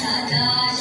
सदा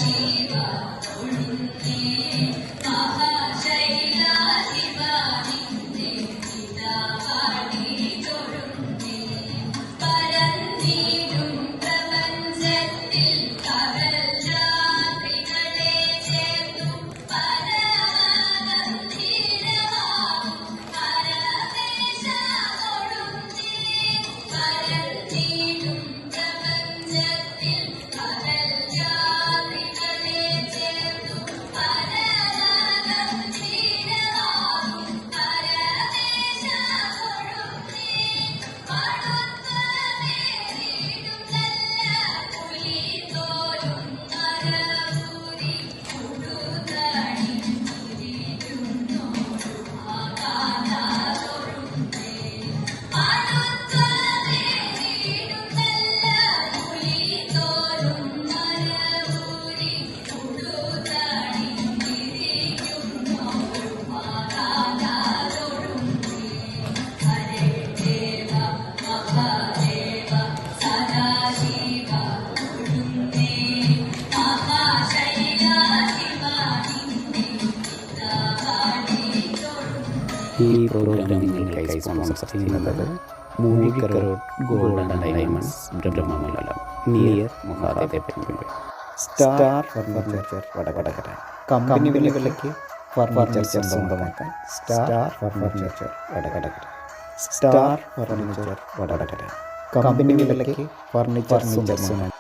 ഈ പ്രോഗ്രാം നിങ്ങൾക്കായി സ്പോൺസർ ചെയ്യുന്നത് മൂവിക്കരോഡ് gold and diamonds Brahmamangalam near Mahadeva star furniture Vadakara company വിലയ്ക്ക് ഫർണിച്ചർ സ്വന്തമാക്കാൻ star furniture Vadakara star furniture Vadakara company വിലയ്ക്ക് ഫർണിച്ചർ സ്വന്തമാക്കാൻ.